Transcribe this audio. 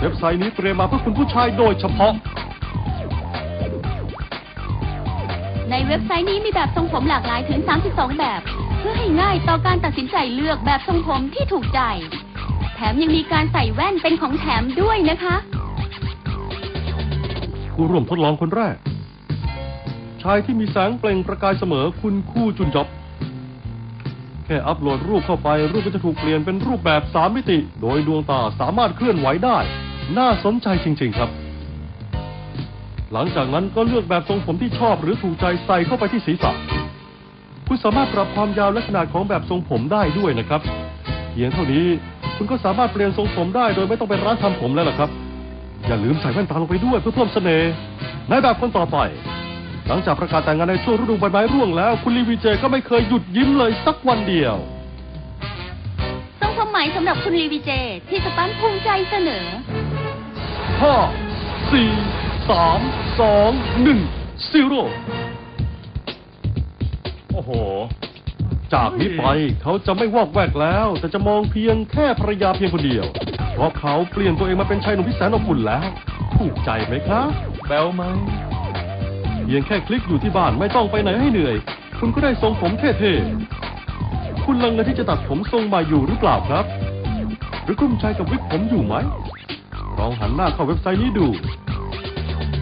เว็บไซต์นี้เตรียมมาเพื่อคุณผู้ชายโดยเฉพาะ ในเว็บไซต์นี้มีแบบทรงผมหลากหลายถึง 32 แบบ เพื่อให้ง่ายต่อการตัดสินใจเลือกแบบทรงผมที่ถูกใจ แถมยังมีการใส่แว่นเป็นของแถมด้วยนะคะ ผู้ร่วมทดลองคนแรก ชายที่มีแสงเปล่งประกายเสมอคุณคู่จุนจ็อบแค่อัปโหลดรูปเข้าไปรูปก็จะถูกเปลี่ยนเป็นรูปแบบสามมิติ โดยดวงตาสามารถเคลื่อนไหวได้ น่าสนใจจริง ๆครับ หลังจากนั้นก็เลือกแบบทรงผมที่ชอบหรือถูกใจใส่เข้าไปที่ศีรษะ คุณสามารถปรับความยาวและขนาดของแบบทรงผมได้ด้วยนะครับ เพียงเท่านี้คุณก็สามารถเปลี่ยนทรงผมได้โดยไม่ต้องไปร้านทำผมแล้วล่ะครับ อย่าลืมใส่แว่นตาลงไปด้วยเพื่อเพิ่มเสน่ห์ในแบบคนต่อไป หลังจากประกาศแต่งงานในช่วงฤดูใบไม้ร่วงแล้ว คุณลีวีเจก็ไม่เคยหยุดยิ้มเลยสักวันเดียวทรงผมใหม่สำหรับคุณลีวีเจ ที่สปันภูมิใจเสนอ ห้าสี่สามสองหนึ่งซีโร่โอ้โห จากนี้ไปเขาจะไม่วอกแวกแล้ว แต่จะมองเพียงแค่ภรรยาเพียงคนเดียว เพราะเขาเปลี่ยนตัวเองมาเป็นชายหนุ่มที่แสนอบอุ่นแล้ว ถูกใจไหมครับแบลไหมเพียงแค่คลิกอยู่ที่บ้านไม่ต้องไปไหนให้เหนื่อย คุณก็ได้ทรงผมเท่ๆ คุณลังเลที่จะตัดผมทรงใหม่อยู่หรือเปล่าครับ หรือกลุ้มใจกับวิกผมอยู่ไหม ลองหันหน้าเข้าเว็บไซต์นี้ดู